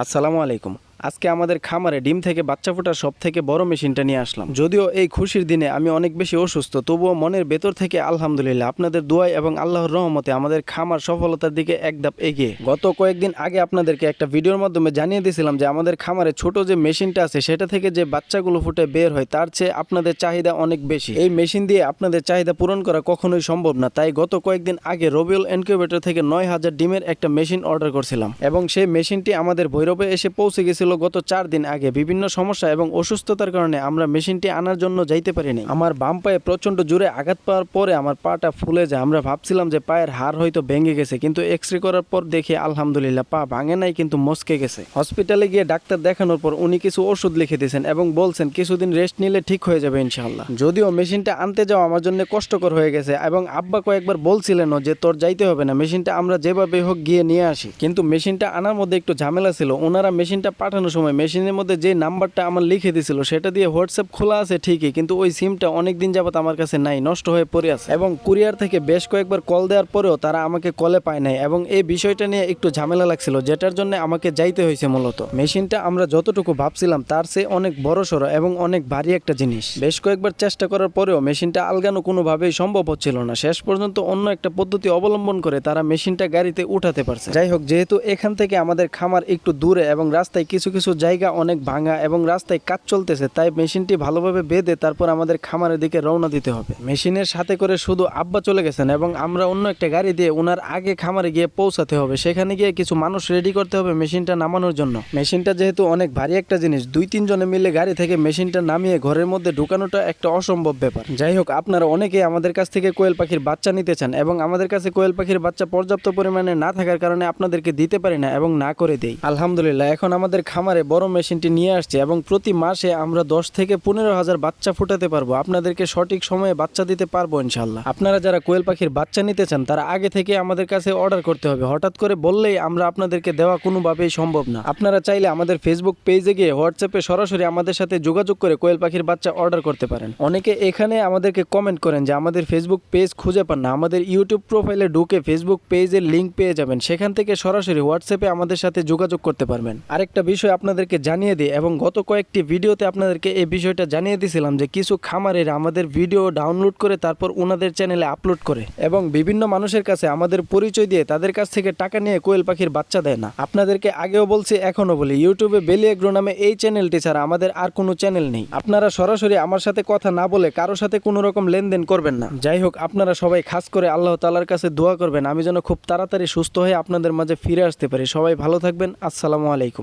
আসসালামু আলাইকুম। আজকে আমাদের খামারে ডিম থেকে বাচ্চা ফোটার সব থেকে বড় মেশিনটা নিয়ে আসলাম। যদিও এই খুশির দিনে আমি অনেক বেশি অসুস্থ, তবুও মনের ভেতর থেকে আলহামদুলিল্লাহ আপনাদের দোয়াই এবং আল্লাহর রহমতে আমাদের খামার সফলতার দিকে এক ধাপ এগিয়ে। গত কয়েকদিন আগে আপনাদেরকে একটা ভিডিওর মাধ্যমে জানিয়ে দিয়েছিলাম যে আমাদের খামারে ছোট যে মেশিনটা আছে, সেটা থেকে যে বাচ্চাগুলো ফুটে বের হয়, তার চেয়ে আপনাদের চাহিদা অনেক বেশি। এই মেশিন দিয়ে আপনাদের চাহিদা পূরণ করা কখনোই সম্ভব না, তাই গত কয়েকদিন আগে রবিউল ইনকিউবেটর থেকে নয় হাজার ডিমের একটা মেশিন অর্ডার করছিলাম এবং সেই মেশিনটি আমাদের ভৈরবে এসে পৌঁছে গেছিল গত চার দিন আগে। বিভিন্ন সমস্যা এবং অসুস্থতার কারণে আমরা মেশিনটি আনার জন্য যাইতে পারিনি। আমার বাম পায়ে প্রচণ্ড জোরে আঘাত পাওয়ার পরে আমার পাটা ফুলে যায়। আমরা ভাবছিলাম যে পায়ের হাড় হয়তো ভেঙে গেছে, কিন্তু এক্স রে করার পর দেখি, আলহামদুলিল্লাহ, পা ভাঙে নাই, কিন্তু মস্কে গেছে। হসপিটালে গিয়ে ডাক্তার দেখানোর পর উনি কিছু ওষুধ লিখে দিয়েছেন এবং বলছেন, কিছুদিন রেস্ট নিলে ঠিক হয়ে যাবে, ইনশাআল্লাহ। যদিও মেশিনটা আনতে যাওয়া আমার জন্য কষ্টকর হয়ে গেছে এবং আব্বা কয়েকবার বলছিলেনও যে, তোর যাইতে হবে না, মেশিনটা আমরা যেভাবে হোক গিয়ে নিয়ে আসি। কিন্তু মেশিনটা আনার মধ্যে একটু ঝামেলা ছিল। ওনারা মেশিনটা পাঠানোর সময় মেশিনের মধ্যে যে নাম্বারটা আমার লিখে দিছিল, সেটা দিয়ে হোয়াটসঅ্যাপ খোলা আছে ঠিকই, কিন্তু ওই সিমটা অনেক দিন যাবত আমার কাছে নাই, নষ্ট হয়ে পড়ে আছে। এবং কুরিয়ার থেকে বেশ কয়েকবার কল দেওয়ার পরেও তারা আমাকে কলে পায় নাই, এবং এই বিষয়টা নিয়ে একটু ঝামেলা লাগছিল, যেটার জন্য আমাকে যাইতে হয়েছে মূলত। মেশিনটা আমরা যতটুকু ভাবছিলাম, তার চেয়ে অনেক বড় সড়ো এবং অনেক ভারী একটা জিনিস। বেশ কয়েকবার চেষ্টা করার পরেও মেশিনটা আলগানো কোনোভাবেই সম্ভব হচ্ছিল না। শেষ পর্যন্ত অন্য একটা পদ্ধতি অবলম্বন করে তারা মেশিনটা গাড়িতে উঠাতে পারছে। যাই হোক, যেহেতু এখান থেকে আমাদের খামার একটু দূরে এবং রাস্তায় কিছু কিছু জায়গা অনেক ভাঙা এবং রাস্তায় কাজ চলতেছে, তাই মেশিনটি ভালোভাবে বেঁধে তারপর আমাদের খামারের দিকে রওনা দিতে হবে। মেশিনের সাথে করে শুধু আব্বা চলে গেছেন এবং আমরা অন্য একটা গাড়ি দিয়ে ওনার আগে খামারে গিয়ে পৌঁছাতে হবে। সেখানে গিয়ে কিছু মানুষ রেডি করতে হবে মেশিনটা নামানোর জন্য। মেশিনটা যেহেতু অনেক ভারী একটা জিনিস, দুই তিনজনে মিলে গাড়ি থেকে মেশিনটা নামিয়ে ঘরের মধ্যে ঢুকানোটা একটা অসম্ভব ব্যাপার। যাই হোক, আপনারা অনেকে আমাদের কাছ থেকে কোয়েল পাখির বাচ্চা নিতে চান এবং আমাদের কাছে কোয়েল পাখির বাচ্চা পর্যাপ্ত পরিমাণে না থাকার কারণে আপনাদেরকে দিতে পারি না এবং না করে দেই। আলহামদুলিল্লাহ, এখন আমাদের খামারে বড় মেশিনটি নিয়ে আসছে এবং প্রতি মাসে আমরা দশ থেকে পনেরো হাজার বাচ্চা ফুটাতে পারব। আপনাদেরকে সঠিক সময়ে বাচ্চা দিতে পারব ইনশাল্লাহ আপনারা যারা কোয়েল পাখির বাচ্চা নিতে চান, তারা আগে থেকে আমাদের কাছে অর্ডার করতে হবে। হঠাৎ করে বললেই আমরা আপনাদেরকে দেওয়া কোনোভাবেই সম্ভব না। আপনারা চাইলে আমাদের ফেসবুক পেজে গিয়ে হোয়াটসঅ্যাপে সরাসরি আমাদের সাথে যোগাযোগ করে কোয়েল পাখির বাচ্চা অর্ডার করতে পারেন। অনেকে এখানে আমাদেরকে কমেন্ট করেন যে, আমাদের ফেসবুক পেজ খুঁজে পান না। আমাদের ইউটিউব প্রোফাইলে ঢুকে ফেসবুক পেজের লিঙ্ক পেয়ে যাবেন। সেখান থেকে সরাসরি হোয়াটসঅ্যাপে আমাদের সাথে যোগাযোগ করতে পারবেন। আরেকটা বিষয় আপনাদেরকে জানিয়ে দিই এবং গত কয়েকটি ভিডিওতে আপনাদেরকে এই বিষয়টা জানিয়ে দিয়েছিলাম যে কিছু খামারের আমাদের ভিডিও ডাউনলোড করে তারপর ওনাদের চ্যানেলে আপলোড করে এবং বিভিন্ন মানুষের কাছে আমাদের পরিচয় দিয়ে তাদের কাছ থেকে টাকা নিয়ে কোয়েল পাখির বাচ্চা দেয় না। আপনাদেরকে আগেও বলছি, এখনও বলি, ইউটিউবে বেলি এগ্রো নামে এই চ্যানেলটি ছাড়া আমাদের আর কোনো চ্যানেল নেই। আপনারা সরাসরি আমার সাথে কথা না বলে কারও সাথে কোনো রকম লেনদেন করবেন না। যাই হোক, আপনারা সবাই খাস করে আল্লাহ তালার কাছে দোয়া করবেন। আমি যেন খুব তাড়াতাড়ি সুস্থ হয়ে আপনাদের মাঝে ফিরে আসতে পারি। সবাই ভালো থাকবেন। আসসালামু আলাইকুম।